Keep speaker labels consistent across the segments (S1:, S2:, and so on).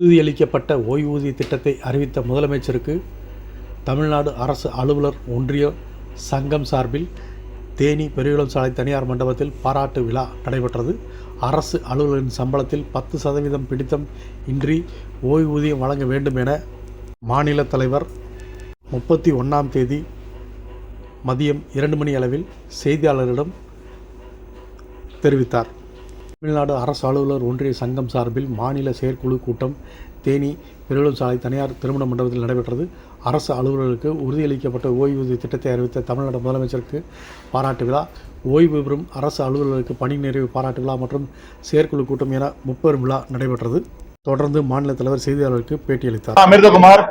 S1: உறுதியளிக்கப்பட்ட ஓய்வூதிய திட்டத்தை அறிவித்த முதலமைச்சருக்கு தமிழ்நாடு அரசு அலுவலர் ஒன்றிய சங்கம் சார்பில் தேனி பெரியகுளம் சாலை தனியார் மண்டபத்தில் பாராட்டு விழா நடைபெற்றது. அரசு அலுவலரின் சம்பளத்தில் பத்து சதவீதம் பிடித்தம் இன்றி ஓய்வூதியம் வழங்க வேண்டும் என மாநில தலைவர் முப்பத்தி ஒன்றாம் தேதி மதியம் இரண்டு மணி அளவில் செய்தியாளர்களிடம் தெரிவித்தார். தமிழ்நாடு அரசு அலுவலர் ஒன்றிய சங்கம் சார்பில் மாநில செயற்குழு கூட்டம் தேனி பெருளம் சாலை தனியார் திருமண மண்டபத்தில் நடைபெற்றது. அரசு அலுவலர்களுக்கு உறுதியளிக்கப்பட்ட ஓய்வூதிய திட்டத்தை அறிவித்த தமிழ்நாடு முதலமைச்சருக்கு பாராட்டு விழா. ஓய்வு பெறும் அரசு அலுவலர்களுக்கு பணி நிறைவு பாராட்டு விழா மற்றும் செயற்குழு கூட்டம் என முப்பெரும் விழா நடைபெற்றது. தொடர்ந்து மாநில தலைவர் செய்தியாளருக்கு பேட்டியளித்தார்.
S2: அமிர்தகுமார்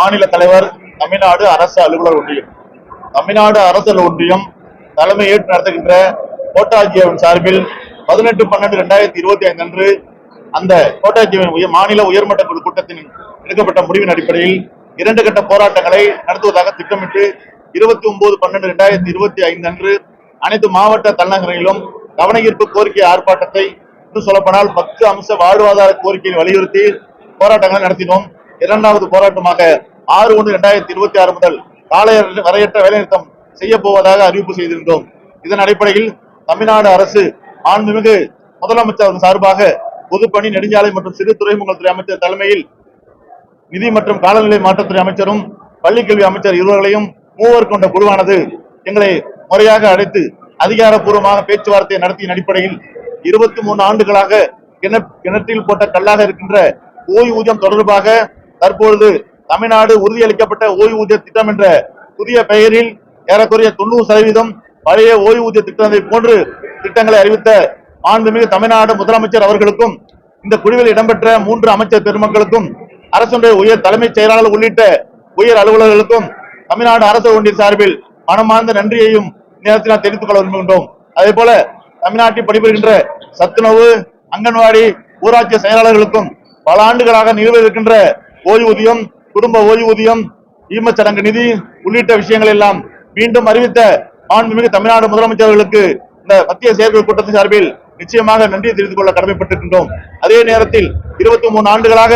S2: மாநில தலைவர் தமிழ்நாடு அரசு அலுவலர் ஒன்றியம். தமிழ்நாடு அரசு ஒன்றியம் தலைமை ஏற்று நடத்துகின்ற கோட்டாட்சியரின் சார்பில் பதினெட்டு பன்னெண்டு ரெண்டாயிரத்தி இருபத்தி ஐந்து அன்று அந்த கோட்டாட்சி மாநில உயர்மட்ட குழு கூட்டத்தின் எடுக்கப்பட்ட முடிவின் அடிப்படையில் இரண்டு கட்ட போராட்டங்களை நடத்துவதாக திட்டமிட்டு இருபத்தி ஒன்பது பன்னெண்டு ரெண்டாயிரத்தி இருபத்தி ஐந்து அன்று அனைத்து மாவட்ட தலைநகரங்களிலும் கவனஈர்ப்பு கோரிக்கை ஆர்ப்பாட்டத்தை இன்னும் சொல்லப்போனால் பத்து அம்ச வாழ்வாதார கோரிக்கையை வலியுறுத்தி போராட்டங்களை நடத்தினோம். இரண்டாவது போராட்டமாக ஆறு ஒன்று இரண்டாயிரத்தி இருபத்தி ஆறு முதல் காலை வரையற்ற வேலைநிறுத்தம் செய்ய போவதாக அறிவிப்பு செய்திருந்தோம். இதன் அடிப்படையில் தமிழ்நாடு அரசு மாண்புமிகு முதலமைச்சர் சார்பாக பொதுப்பணி நெடுஞ்சாலை மற்றும் சிறு துறைமுகத்துறை அமைச்சர் தலைமையில் நிதி மற்றும் காலநிலை மாற்றத்துறை அமைச்சரும் பள்ளிக்கல்வி அமைச்சர் இருவர்களையும் மூவர் கொண்ட குழுவானது எங்களை முறையாக அழைத்து அதிகாரப்பூர்வமாக பேச்சுவார்த்தை நடத்திய அடிப்படையில் இருபத்தி மூணு ஆண்டுகளாக கிண- கிணற்றில் போட்ட கல்லாக இருக்கின்ற ஓய்வூதியம் தொடர்பாக தற்பொழுது தமிழ்நாடு உறுதியளிக்கப்பட்ட ஓய்வூதிய திட்டம் என்ற புதிய பெயரில் ஏறக்குறைய தொண்ணூறு சதவீதம் பழைய ஓய்வூதிய திட்டத்தை போன்று திட்டங்களை அறிவித்த மாண்புமிகு தமிழ்நாடு முதலமைச்சர் அவர்களுக்கும் இந்த குழுவில் இடம்பெற்ற மூன்று அமைச்சர் பெருமக்களுக்கும் அரசுடைய உயர் தலைமைச் செயலாளர் உள்ளிட்ட உயர் அலுவலர்களுக்கும் தமிழ்நாடு அரசு ஒன்றிய சார்பில் மனமார்ந்த நன்றியையும் நேரத்தில் நான் தெரிவித்துக் கொள்ள விரும்புகின்றோம். அதே போல தமிழ்நாட்டில் பணிபுரிகின்ற சத்துணவு அங்கன்வாடி ஊராட்சி செயலாளர்களுக்கும் பல ஆண்டுகளாக நிலுவையில் இருக்கின்ற ஓய்வூதியம் குடும்ப ஓய்வூதியம் ஈமச்சடங்கு நிதி உள்ளிட்ட விஷயங்கள் எல்லாம் மீண்டும் அறிவித்த மாண்புமிகு தமிழ்நாடு முதலமைச்சர்களுக்கு இந்த மத்திய செயற்குழு கூட்டத்தின் சார்பில் நிச்சயமாக நன்றி தெரிந்து கொள்ள கடமைப்பட்டிருக்கின்றோம். அதே நேரத்தில் இருபத்தி மூணு ஆண்டுகளாக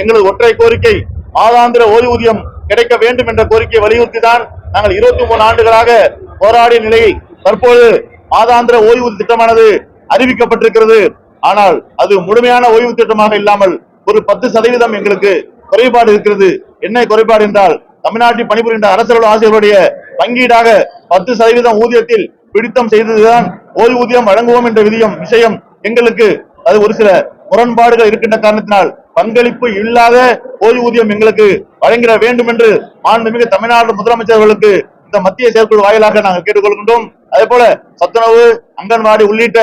S2: எங்களது ஒற்றை கோரிக்கை மாதாந்திர ஓய்வூதியம் கிடைக்க வேண்டும் என்ற கோரிக்கையை வலியுறுத்தி தான் நாங்கள் இருபத்தி மூணு ஆண்டுகளாக போராடிய நிலையில் தற்போது மாதாந்திர ஓய்வூதிய திட்டமானது அறிவிக்கப்பட்டிருக்கிறது. ஆனால் அது முழுமையான ஓய்வு திட்டமாக இல்லாமல் ஒரு பத்து சதவீதம் எங்களுக்கு குறைபாடு இருக்கிறது. என்ன குறைபாடு என்றால் தமிழ்நாட்டில் பணிபுரிகின்ற அரசர்கள் ஆசிரியர்களுடைய பங்கீடாக பத்து சதவீதம் ஊதியத்தில் பிடித்தம் செய்ததுதான் ஓய்வூதியம் வழங்குவோம் என்ற விதியம் விஷயம். எங்களுக்கு அது ஒரு சில முரண்பாடுகள் இருக்கின்ற காரணத்தினால் பங்களிப்பு இல்லாத ஓய்வூதியம் எங்களுக்கு வழங்கிட வேண்டும் என்று மாண்புமிகு தமிழ்நாடு முதலமைச்சர்களுக்கு இந்த மத்திய செயற்குழு வாயிலாக நாங்கள் கேட்டுக்கொள்கின்றோம். அதே போல சத்துணவு அங்கன்வாடி உள்ளிட்ட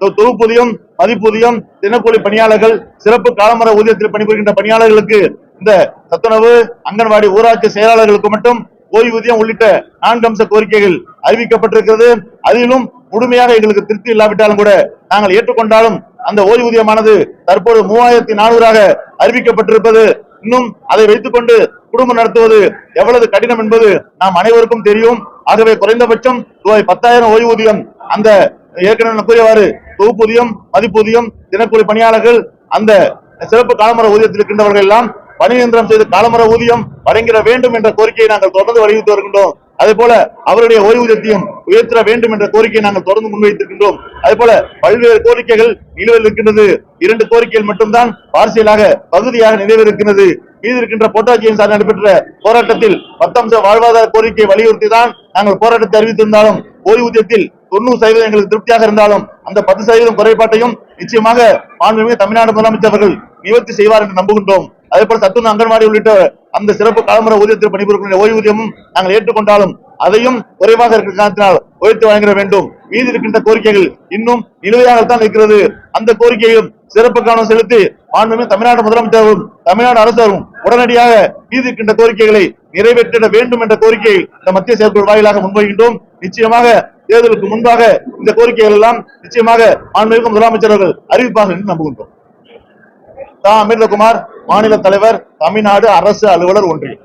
S2: தொகுப்பூதியம் மதிப்பூதியம் தினக்கூலி பணியாளர்கள் சிறப்பு காலமர ஊதியத்தில் பணிபுரிகின்ற பணியாளர்களுக்கு இந்த சத்துணவு அங்கன்வாடி ஊராட்சி செயலாளர்களுக்கு மட்டும் ஓய்வூதியம் உள்ளிட்ட நான்கு அம்ச கோரிக்கைகள் அறிவிக்கப்பட்டிருக்கிறது. அதிலும் முழுமையாக எங்களுக்கு திருப்தி இல்லாவிட்டாலும் கூட நாங்கள் ஏற்றுக்கொண்டாலும் அந்த ஓய்வூதியமானது தற்போது மூவாயிரத்தி நானூறாக அறிவிக்கப்பட்டிருப்பது. இன்னும் அதை வைத்துக்கொண்டு குடும்பம் நடத்துவது எவ்வளவு கடினம் என்பது நாம் அனைவருக்கும் தெரியும். ஆகவே குறைந்தபட்சம் ரூபாய் பத்தாயிரம் ஓய்வூதியம் அந்த ஏற்கனவே கூறியவாறு தொகுப்பூதியம் மதிப்பூதியம் தினக்கூலி பணியாளர்கள் அந்த சிறப்பு காலமர ஊதியத்தில் இருக்கின்றவர்கள் எல்லாம் பணி செய்து காலமர ஊதியம் வழங்கிட வேண்டும் என்ற கோரிக்கையை நாங்கள் தொடர்ந்து வலியுறுத்தி வருகின்றோம். அதே போல அவருடைய ஓய்வூதியத்தையும் உயர்த்த வேண்டும் என்ற கோரிக்கையை நாங்கள் தொடர்ந்து முன்வைத்திருக்கின்றோம். அதே போல பல்வேறு கோரிக்கைகள் நிலுவையில் இருக்கின்றது இரண்டு கோரிக்கைகள் மட்டும்தான் பார்சியலாக பகுதியாக நிறைவேறிருக்கிறது மீது இருக்கின்ற போட்டாட்சியின் சார் நடைபெற்ற போராட்டத்தில் பத்தம்ச வாழ்வாதார கோரிக்கையை வலியுறுத்தி தான் நாங்கள் போராட்டத்தை அறிவித்திருந்தாலும் ஓய்வூதியத்தில் தொண்ணூறு சதவீதம் எங்களுக்கு திருப்தியாக இருந்தாலும் அந்த பத்து சதவீதம் குறைபாட்டையும் நிச்சயமாக மாண்புமிகு தமிழ்நாடு முதலமைச்சர் அவர்கள் நிவர்த்தி செய்வார் என்று நம்புகின்றோம். அதே போல சத்துணவு அங்கன்வாடி உள்ளிட்ட அந்த சிறப்பு காலமுறை ஊதியத்தில் பணிபுரிகின்ற ஓய்வூதியமும் நாங்கள் ஏற்றுக்கொண்டாலும் அதையும் குறைவாக இருக்கிற காரணத்தினால் உயர்த்தி வழங்கிட வேண்டும். மீதி இருக்கின்ற கோரிக்கைகள் இன்னும் நிலுவையாகத்தான் இருக்கிறது. அந்த கோரிக்கையும் சிறப்பு கவனம் செலுத்தி மாண்புமிகு தமிழ்நாடு முதலமைச்சரும் தமிழ்நாடு அரசரும் உடனடியாக மீதி இருக்கின்ற கோரிக்கைகளை நிறைவேற்றிட வேண்டும் என்ற கோரிக்கையை இந்த மத்திய செயற்குழு வாயிலாக முன்வைக்கின்றோம். நிச்சயமாக தேர்தலுக்கு முன்பாக இந்த கோரிக்கைகள் எல்லாம் நிச்சயமாக மாண்புமிகு முதலமைச்சர் அவர்கள் அறிவிப்பார்கள் என்று நம்புகின்றோம். தா. அமிர்தகுமார் மாநில தலைவர் தமிழ்நாடு அரசு அலுவலர் ஒன்றியம்.